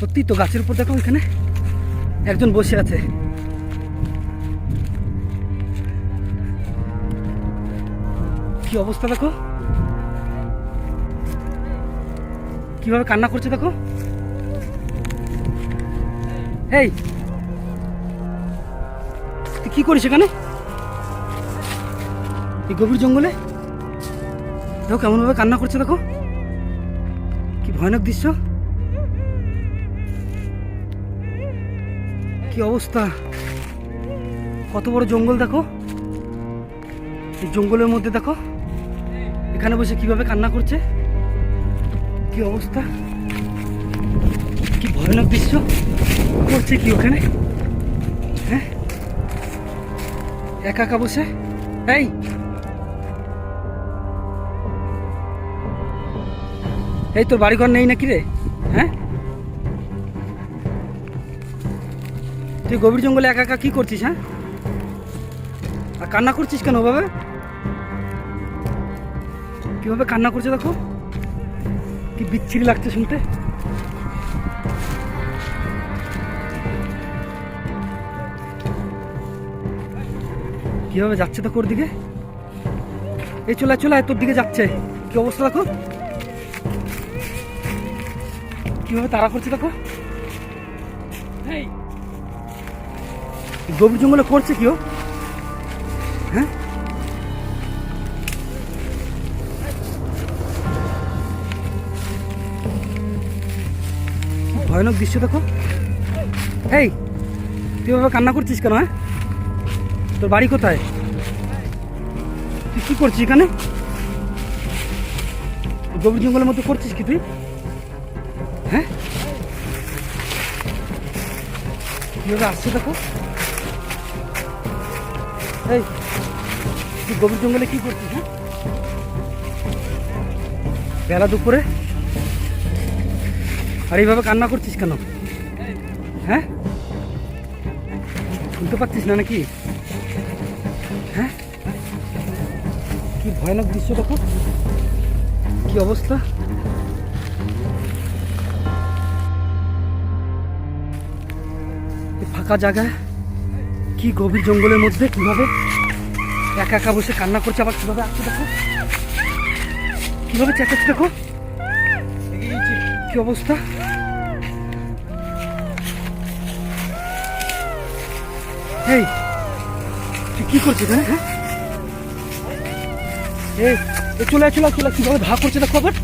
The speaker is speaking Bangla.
সত্যি তো গাছের উপর দেখো এখানে? একজন বসে আছে। কি অবস্থা দেখো? কীভাবে কান্না করছে দেখো? এই! তুই কি করিস এখানে? এই গভীর জঙ্গলে? দেখো কেমনভাবে কান্না করছে দেখো। কি ভয়ানক দৃশ্য। কি অবস্থা? কত বড় জঙ্গল দেখো? এই জঙ্গলের মধ্যে দেখো, এখানে বসে কীভাবে কান্না করছে? কি অবস্থা? কি ভয়ানক দৃশ্য? করছে কি ওখানে? হ্যাঁ? একা একা বসে? এই! এই তোর বাড়িঘর নেই নাকি রে? হ্যাঁ? তুই গভীর জঙ্গলে একা একা কি করছিস হ্যাঁ? আর কান্না করছিস কেন ওভাবে? কীভাবে কান্না করছে দেখো? কি বিচ্ছিরি লাগছে শুনতে। কীভাবে যাচ্ছে দেখো ওর দিকে? এই চলে চলে তোর দিকে যাচ্ছে। কি অবস্থা দেখো? কীভাবে তাড়া করছে দেখো? এই গভীর জঙ্গলে করছে কেউ হ্যাঁ? ভয়ানক দৃশ্য দেখো। এই, তুই এভাবে কান্না করছিস কেন হ্যাঁ? তোর বাড়ি কোথায়? তুই কি করছিস এখানে? গভীর জঙ্গলের মতো করছিস কি তুই? হ্যাঁ? কীভাবে আসছে দেখো। এই, তুই গভীর জঙ্গলে কি করছিস হ্যাঁ? বেলা দুপুরে? আর এইভাবে কান্না করছিস কেন? হ্যাঁ? শুনতে পাচ্ছিস না নাকি? হ্যাঁ? কি ভয়ানক দৃশ্য দেখো কি অবস্থা? ফাঁকা জায়গায় কি গভীর জঙ্গলের মধ্যে, কীভাবে? একা একা বসে কান্না করছে আবার কীভাবে আসছে দেখো? কীভাবে চেঁচাচ্ছে দেখো? কি অবস্থা? এই, তুই কি করছিস হ্যাঁ? হ্যাঁ এই, চলে চলে চলে কীভাবে ধা করছে দেখো আবার?